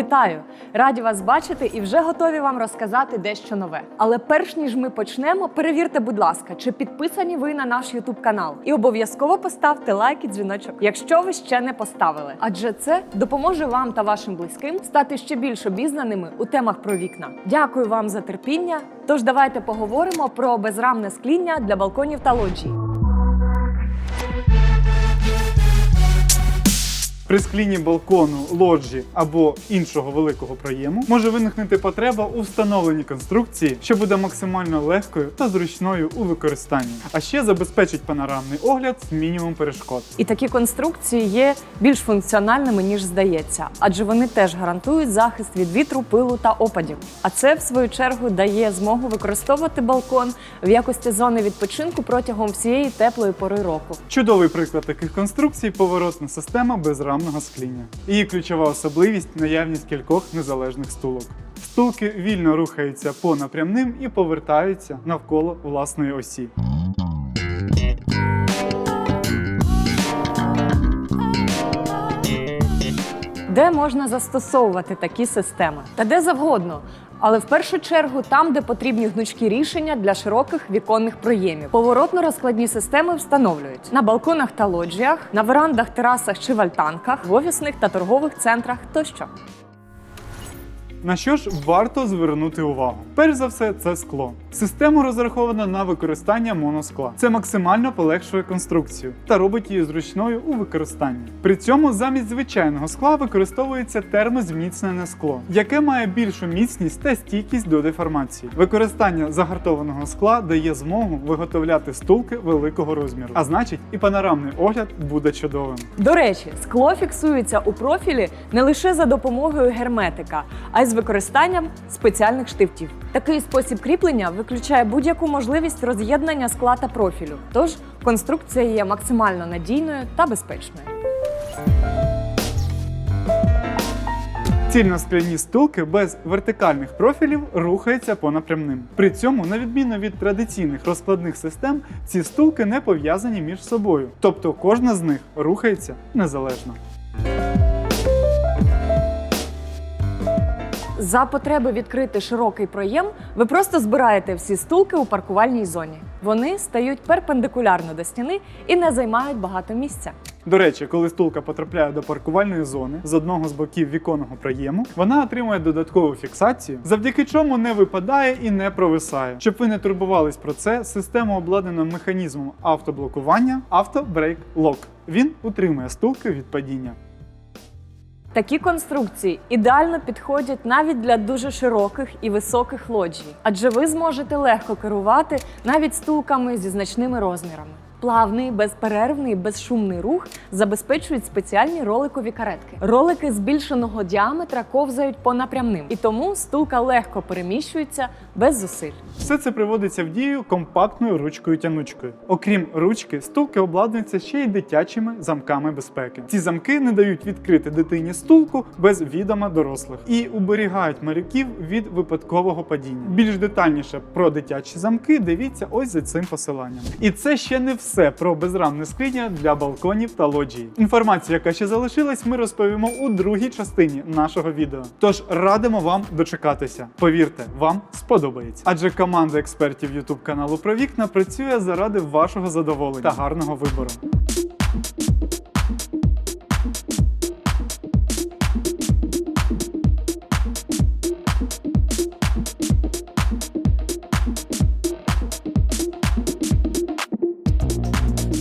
Вітаю! Раді вас бачити і вже готові вам розказати дещо нове. Але перш ніж ми почнемо, перевірте, будь ласка, чи підписані ви на наш YouTube канал. І обов'язково поставте лайк і дзвіночок, якщо ви ще не поставили. Адже це допоможе вам та вашим близьким стати ще більш обізнаними у темах про вікна. Дякую вам за терпіння. Тож давайте поговоримо про безрамне скління для балконів та лоджій. При склінні балкону, лоджі або іншого великого проєму може виникнути потреба у встановленні конструкції, що буде максимально легкою та зручною у використанні, а ще забезпечить панорамний огляд з мінімум перешкод. І такі конструкції є більш функціональними ніж здається, адже вони теж гарантують захист від вітру, пилу та опадів. А це, в свою чергу, дає змогу використовувати балкон в якості зони відпочинку протягом всієї теплої пори року. Чудовий приклад таких конструкцій поворотна система безрамного скління. Її ключова особливість наявність кількох незалежних стулок. Стулки вільно рухаються по напрямним і повертаються навколо власної осі. Де можна застосовувати такі системи? Та де завгодно. Але в першу чергу там, де потрібні гнучкі рішення для широких віконних проємів. Поворотно-розкладні системи встановлюють на балконах та лоджіях, на верандах, терасах чи вальтанках, в офісних та торгових центрах тощо. На що ж варто звернути увагу? Перш за все, це скло. Система розрахована на використання моноскла. Це максимально полегшує конструкцію та робить її зручною у використанні. При цьому замість звичайного скла використовується термозміцнене скло, яке має більшу міцність та стійкість до деформації. Використання загартованого скла дає змогу виготовляти стулки великого розміру, а значить, і панорамний огляд буде чудовим. До речі, скло фіксується у профілі не лише за допомогою герметика, а й з використанням спеціальних штифтів. Такий спосіб кріплення виключає будь-яку можливість роз'єднання скла та профілю. Тож конструкція є максимально надійною та безпечною. Цільноскляні стулки без вертикальних профілів рухаються по напрямним. При цьому, на відміну від традиційних розкладних систем, ці стулки не пов'язані між собою, тобто кожна з них рухається незалежно. За потреби відкрити широкий проєм, ви просто збираєте всі стулки у паркувальній зоні. Вони стають перпендикулярно до стіни і не займають багато місця. До речі, коли стулка потрапляє до паркувальної зони з одного з боків віконного проєму, вона отримує додаткову фіксацію, завдяки чому не випадає і не провисає. Щоб ви не турбувались про це, система обладнана механізмом автоблокування Auto Brake Lock. Він утримує стулки від падіння. Такі конструкції ідеально підходять навіть для дуже широких і високих лоджій, адже ви зможете легко керувати навіть стулками зі значними розмірами. Плавний, безперервний, безшумний рух забезпечують спеціальні роликові каретки. Ролики збільшеного діаметра ковзають по напрямним, і тому стулка легко переміщується без зусиль. Все це приводиться в дію компактною ручкою-тянучкою. Окрім ручки, стулки обладнуються ще й дитячими замками безпеки. Ці замки не дають відкрити дитині стулку без відома дорослих і уберігають малюків від випадкового падіння. Більш детальніше про дитячі замки дивіться ось за цим посиланням. І це ще не все про безрамне скління для балконів та лоджії. Інформацію, яка ще залишилась, ми розповімо у другій частині нашого відео. Тож радимо вам дочекатися. Повірте, вам сподобається. Адже команда експертів YouTube каналу про вікна працює заради вашого задоволення та гарного вибору.